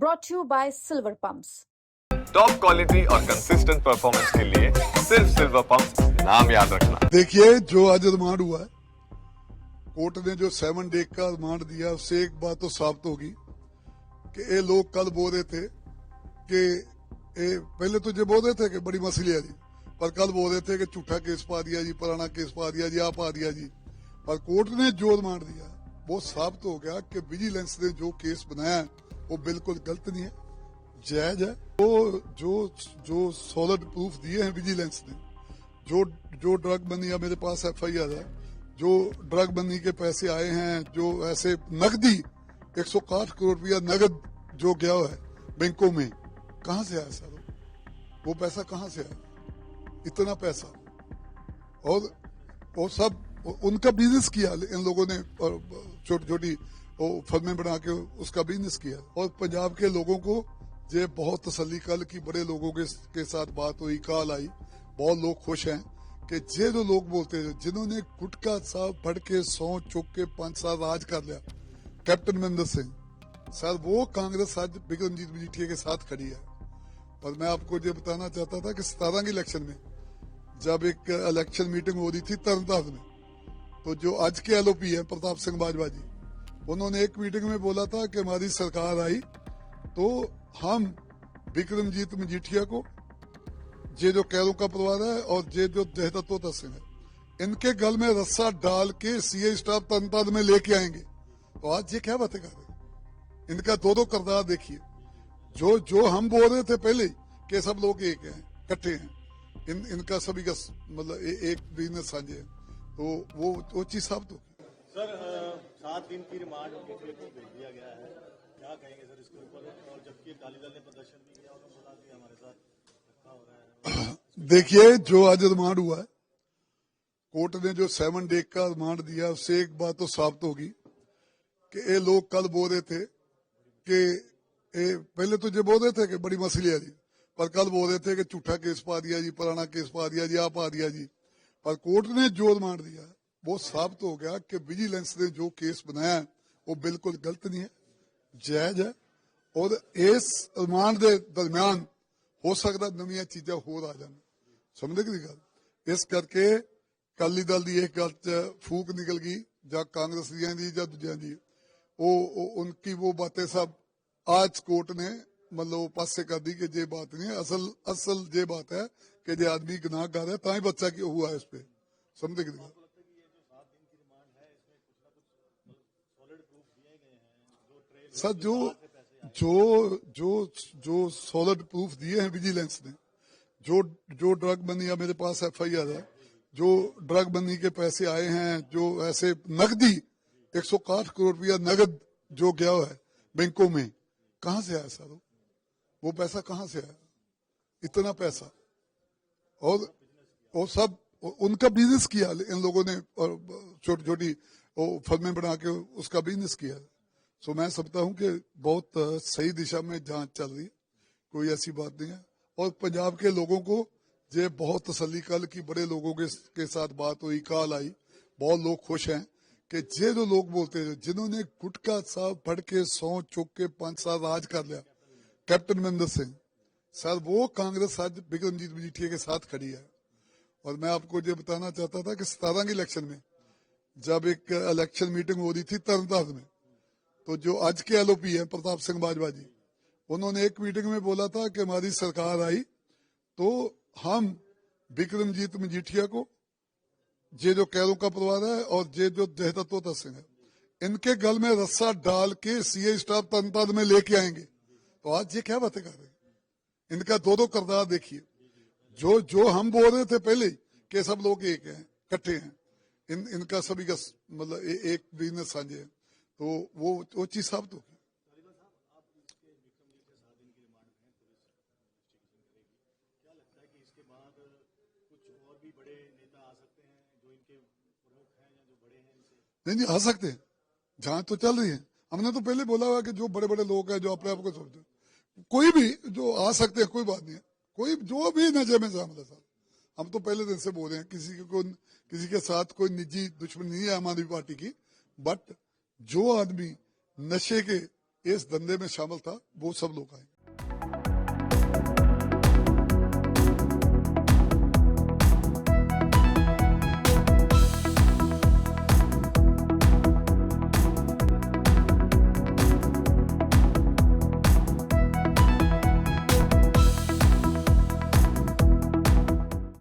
brought to you by Silver Pumps. Top quality और consistent performance के लिए सिर्फ़ सिल्वर पंप नाम याद रखना। देखिए जो आज रिमांड हुआ है कोर्ट ने जो सेवन डे का रिमांड दिया उससे एक बात तो साबित होगी कि ये लोग कल बोल रहे थे कि ये पहले तो ये बोल रहे थे कि बड़ी मसली है जी पर कल बोल रहे थे कि झूठा केस पा दिया जी पुराना केस पा दिया जी आ पा दिया जी। पर कोर्ट ने जो रिमांड दिया वो साबित हो गया कि विजिलेंस ने जो केस बनाया है, वो बिल्कुल गलत नहीं है। जायज़ है। वो जो जो सॉलिड प्रूफ दिए हैं विजिलेंस ने, जो जो ड्रग बनी है मेरे पास एफ़ आई आर है, जो ड्रग बनी के पैसे आए हैं, जो ऐसे नकदी, एक सौ करोड़ रुपया नगद जो गया है बैंकों में, कहाँ से आया सर वो पैसा कहाँ से आया? इतना पैसा। और वो सब, उनका बिज़नेस किया इन लोगों ने छोटी छोटी फर्में बना के उसका बिज़नेस किया। और पंजाब के लोगों को ये बहुत तसली कल की बड़े लोगों के, के साथ बात हुई कॉल आई। बहुत लोग खुश हैं कि ये जो लोग बोलते हैं जिन्होंने गुटका साहब फड़ के सौ चुक के पाँच साल राज कर लिया। कैप्टन अमरिंदर सिंह सर वो कांग्रेस आज बिक्रमजीत मजीठिया के साथ खड़ी है। पर मैं आपको ये बताना चाहता था कि सतारह के इलेक्शन में जब एक इलेक्शन मीटिंग हो रही थी तरनतारन में तो जो आज के एलओपी है प्रताप सिंह बाजवा जी उन्होंने एक मीटिंग में बोला था कि हमारी सरकार आई तो हम विक्रमजीत मजीठिया को ये जो कैरों का परिवार है और ये जो जहदत्व तस्वीर है इनके गल में रस्सा डाल के सीए स्टाफ तन तनताद में लेके आएँगे। तो आज ये क्या बातें कर रहे हैं? इनका दो दो करदार देखिए। जो जो हम बोल रहे थे पहले कि सब लोग एक हैं इकट्ठे हैं इन इनका सभी का मतलब एक बिज़नेस साझे है। तो वो वो चीज़ सर अ, सात दिन की रिमांड केसरी को भेज दिया गया है। क्या कहेंगे सर इसके ऊपर? और जबकि अकाली दल ने प्रदर्शन भी किया उन्होंने बोला कि हमारे साथ धक्का हो रहा है। देखिए, जो आज रिमांड हुआ है, कोर्ट ने जो सेवन डे का रिमांड दिया, उससे एक बात तो साबित होगी कि ये लोग कल बोल रहे थे कि ये, पहले तो ये बोल रहे थे कि बड़ी मसली है जी, पर कल बोल रहे थे कि झूठा केस पा दिया जी पुराना केस पा दिया जी आ पा दिया जी। पर कोर्ट ने जो रिमांड दिया वो साबित हो गया कि विजिलेंस ने जो केस बनाया है, वो बिल्कुल गलत नहीं है जायज है और इस रिमांड ਦੇ ਦਰਮਿਆਨ ਹੋ ਸਕਦਾ ਨਵੀਆਂ ਚੀਜ਼ਾਂ ਹੋਰ ਆ ਜਾਣ ਸਮਝਦੇ ਕਿ ਗੱਲ ਇਸ ਕਰਕੇ ਕਾਲੀ ਦਲ ਦੀ ਇੱਕ ਗੱਲ ਚ ਫੂਕ ਨਿਕਲ ਗਈ ਜਾਂ ਕਾਂਗਰਸ ਦੀਆਂ ਦੀ ਜਾਂ ਦੂਜਿਆਂ ਦੀ ਉਹ ਉਹ- उनकी वो बातें सब आज कोर्ट ने मतलब पासे कर दी कि ये बात नहीं है असल असल ये बात है कि ये आदमी गुनाहगार है ताई बच्चा क्यों हुआ है इस पे समझे कि सर, जो जो जो जो सॉलिड प्रूफ दिए हैं विजिलेंस ने, जो जो ड्रग बनी है मेरे पास एफ़ आई आर है, जो ड्रग बनी के पैसे आए हैं, जो ऐसे नकदी, एक सौ करोड़ रुपया नगद जो गया है बैंकों में, कहा से आया सर वो? पैसा कहाँ से आया? इतना पैसा। और वो सब, उनका बिज़नेस किया इन लोगों ने, और छोटी छोटी फर्में बना के उसका बिज़नेस किया। सो मैं समझता हूँ कि बहुत सही दिशा में जाँच चल रही है। कोई ऐसी बात नहीं है। और पंजाब के लोगों को ये बहुत तसली कल की बड़े लोगों के, के साथ बात हुई कॉल आई। बहुत लोग खुश हैं कि ये जो लोग बोलते हैं जिन्होंने गुटका साहब फट के सौ चुक के पाँच साल राज कर लिया। कैप्टन अमरिंदर सिंह सर वो कांग्रेस आज बिक्रमजीत मजीठिया के साथ खड़ी है। और मैं आपको ये बताना चाहता था कि सतारह के इलेक्शन में जब एक इलेक्शन मीटिंग हो रही थी तरनतारन में तो जो आज के एलओपी है, प्रताप सिंह बाजवा जी, उन्होंने एक मीटिंग में बोला था कि हमारी सरकार आई तो हम विक्रमजीत मजीठिया को ये जो कैरों का परिवार है और ये जो जहदत्व सिंह है, इनके गल में रस्सा डाल के सीए स्टाफ तनताद में लेके आएँगे। तो आज ये क्या बातें कर रहे हैं? इनका दो दो करदार देखिए। जो जो हम बोल रहे थे पहले के सब लोग एक हैं, इकट्ठे हैं, इन, इनका सभी का मतलब एक बिज़नेस साझे है। तो वो वो चीज़ साबित होगी। नहीं नहीं, आ सकते हैं। जाँच तो चल रही है। हमने तो पहले बोला हुआ कि जो बड़े बड़े लोग हैं, जो अपने आप को हैं। कोई भी जो आ सकते हैं, कोई बात नहीं है। कोई जो भी नज़र में शामिल है साहब। हम तो पहले दिन से बोल रहे हैं, किसी के को, किसी के साथ कोई निजी दुश्मनी नहीं है आम आदमी पार्टी की। बट जो आदमी नशे के इस धंधे में शामिल था वो सब लोग आए